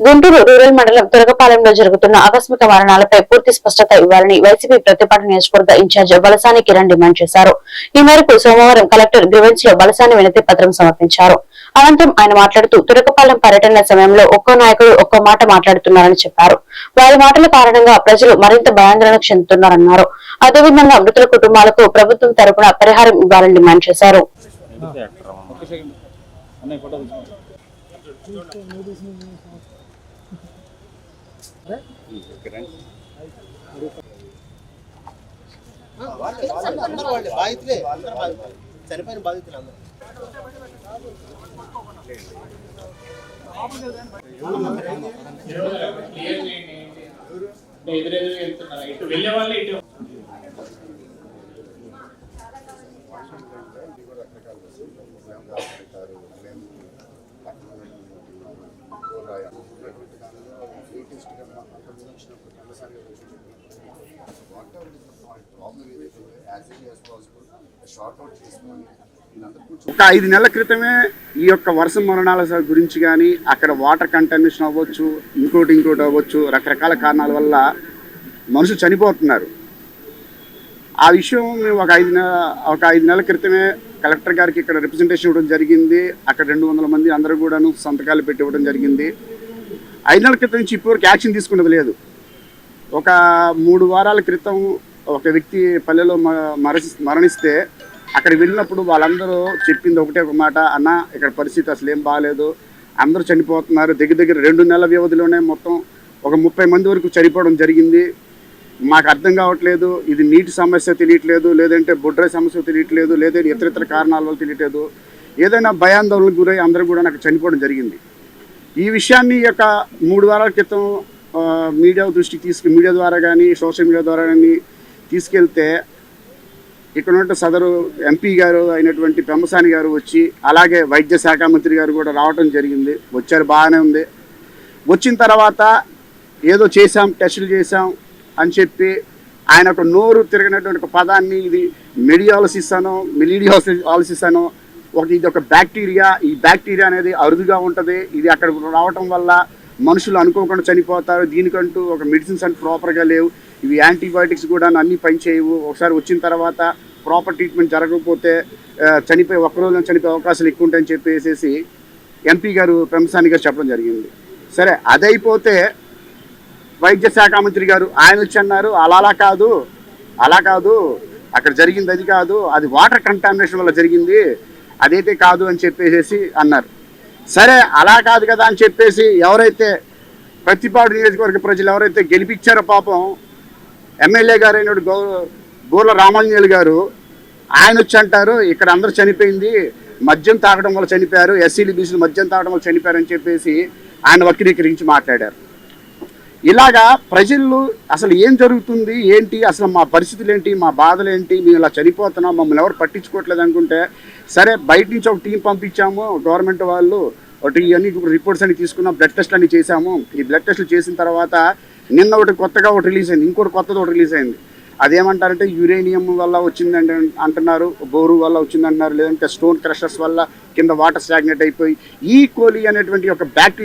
Guntur rural మండలం తురగపాలెంలో జరుగుతున్న ఆకస్మిక మరణాలపై పూర్తి స్పష్టత ఇవ్వాలని వైసీపీ ప్రతిపాటు నియోజకవర్గ ఇన్ఛార్జ్ బలసాని కిరణ్ డిమాండ్ చేశారు. ఈ మేరకు సోమవారం కలెక్టర్ గ్రివెన్స్లో బలసాని వినతి పత్రం సమర్పించారు. అనంతరం ఆయన మాట్లాడుతూ తురకపాలెం పర్యటన సమయంలో ఒక్కో నాయకుడు ఒక్కో మాట మాట్లాడుతున్నారని చెప్పారు. వారి మాటల కారణంగా ప్రజలు మరింత భయాందోళనకు చెందుతున్నారన్నారు. అదేవిధంగా మృతుల కుటుంబాలకు ప్రభుత్వం తరపున పరిహారం ఇవ్వాలని డిమాండ్ చేశారు. బాధితులే అందరూ బాధితులే చనిపోయిన బాధితులు అందరూ ఎదురెదురు వెళ్తున్నారు ఇటు వెళ్ళే వాళ్ళు ఇటు ఒక ఐదు నెలల క్రితమే ఈ యొక్క వర్ష మరణాల గురించి కానీ అక్కడ వాటర్ కంటామినేషన్ అవ్వచ్చు ఇంకోటి ఇంకోటి అవ్వచ్చు రకరకాల కారణాల వల్ల మనుషులు చనిపోతున్నారు. ఆ విషయం మేము ఒక ఐదు నెల ఒక ఐదు నెలల క్రితమే కలెక్టర్ గారికి ఇక్కడ రిప్రజెంటేషన్ ఇవ్వడం జరిగింది. అక్కడ రెండు వందల మంది అందరూ కూడాను సంతకాలు పెట్టి ఇవ్వడం జరిగింది. ఐదు నెలల క్రితం నుంచి ఇప్పటివరకు యాక్షన్ తీసుకున్నది లేదు. ఒక మూడు వారాల క్రితం ఒక వ్యక్తి పల్లెలో మ- మరణిస్తే అక్కడ వెళ్ళినప్పుడు వాళ్ళందరూ చెప్పింది ఒకటే ఒక మాట అన్న ఇక్కడ పరిస్థితి అసలు ఏం బాగాలేదు అందరూ చనిపోతున్నారు. దగ్గర దగ్గర రెండు నెలల వ్యవధిలోనే మొత్తం ఒక ముప్పై మంది వరకు చనిపోవడం జరిగింది. మాకు అర్థం కావట్లేదు. ఇది నీటి సమస్య తెలియట్లేదు. లేదంటే బొడ్ర సమస్య తెలియట్లేదు. లేదంటే ఇతర ఇతర కారణాల వల్ల తెలియట్లేదు. ఏదైనా భయాందోళనకు గురై అందరూ కూడా నాకు చనిపోవడం జరిగింది. ఈ విషయాన్ని ఈ యొక్క మూడు వారాల క్రితం మీడియా దృష్టికి తీసుకు మీడియా ద్వారా కానీ సోషల్ మీడియా ద్వారా కానీ తీసుకెళ్తే ఇక్కడ ఉన్న సదరు ఎంపీ గారు అయినటువంటి పెమ్మసాని గారు వచ్చి అలాగే వైద్య శాఖ మంత్రి గారు కూడా రావడం జరిగింది. వచ్చారు బాగానే ఉంది. వచ్చిన తర్వాత ఏదో చేశాం టెస్టులు చేశాం అని చెప్పి ఆయన ఒక నోరు తిరిగినటువంటి ఒక పదాన్ని ఇది మెడియాలసిస్ అనో మెలీడియాలసిస్ అనో ఒక ఇది ఒక బ్యాక్టీరియా ఈ బ్యాక్టీరియా అనేది అరుదుగా ఉంటుంది. ఇది అక్కడ రావటం వల్ల మనుషులు అనుకోకుండా చనిపోతారు. దీనికంటూ ఒక మెడిసిన్స్ అంటే ప్రాపర్గా లేవు. ఇవి యాంటీబయాటిక్స్ కూడా అన్నీ పనిచేయవు ఒకసారి వచ్చిన తర్వాత ప్రాపర్ ట్రీట్మెంట్ జరగకపోతే చనిపోయి ఒక్క రోజున చనిపోయే అవకాశాలు ఎక్కువ ఉంటాయని చెప్పేసి ఎంపీ గారు ప్రమసాని గారు చెప్పడం జరిగింది. సరే అదైపోతే వైద్య శాఖ మంత్రి గారు ఆయన వచ్చి అన్నారు అలా అలా కాదు అలా కాదు అక్కడ జరిగింది అది కాదు అది వాటర్ కంటామినేషన్ వల్ల జరిగింది అదైతే కాదు అని చెప్పేసి అన్నారు. సరే అలా కాదు కదా అని చెప్పేసి ఎవరైతే ప్రతిపాడు నియోజకవర్గ ప్రజలు ఎవరైతే గెలిపించారో పాపం ఎమ్మెల్యే గారైన అయిన గౌ రామాంజనేయులు గారు ఆయన వచ్చి అంటారు ఇక్కడ అందరూ చనిపోయింది మద్యం తాగడం వల్ల చనిపోయారు ఎస్సీలు బీసీలు మద్యం తాగడం వల్ల చనిపోయారని చెప్పేసి ఆయన వక్రీకరించి మాట్లాడారు. ఇలాగా ప్రజలు అసలు ఏం జరుగుతుంది ఏంటి అసలు మా పరిస్థితులు ఏంటి మా బాధలు ఏంటి మేము ఇలా చనిపోతున్నాం మమ్మల్ని ఎవరు పట్టించుకోవట్లేదు అనుకుంటే సరే బయట నుంచి ఒక టీం పంపించాము గవర్నమెంట్ వాళ్ళు ఒకటి ఇవన్నీ రిపోర్ట్స్ అన్ని తీసుకున్నాం బ్లడ్ టెస్ట్ అన్ని చేశాము. ఈ బ్లడ్ టెస్ట్లు చేసిన తర్వాత నిన్న ఒకటి కొత్తగా ఒకటి రిలీజ్ అయింది ఇంకోటి కొత్తది ఒకటి రిలీజ్ అయింది. అదేమంటారంటే యురేనియం వల్ల వచ్చిందంటే అంటున్నారు బోరు వల్ల వచ్చిందంటున్నారు లేదంటే స్టోన్ క్రషర్స్ వల్ల కింద వాటర్ స్టాగ్నేట్ అయిపోయి ఈ కోలి అనేటువంటి ఒక బ్యాక్టీరియా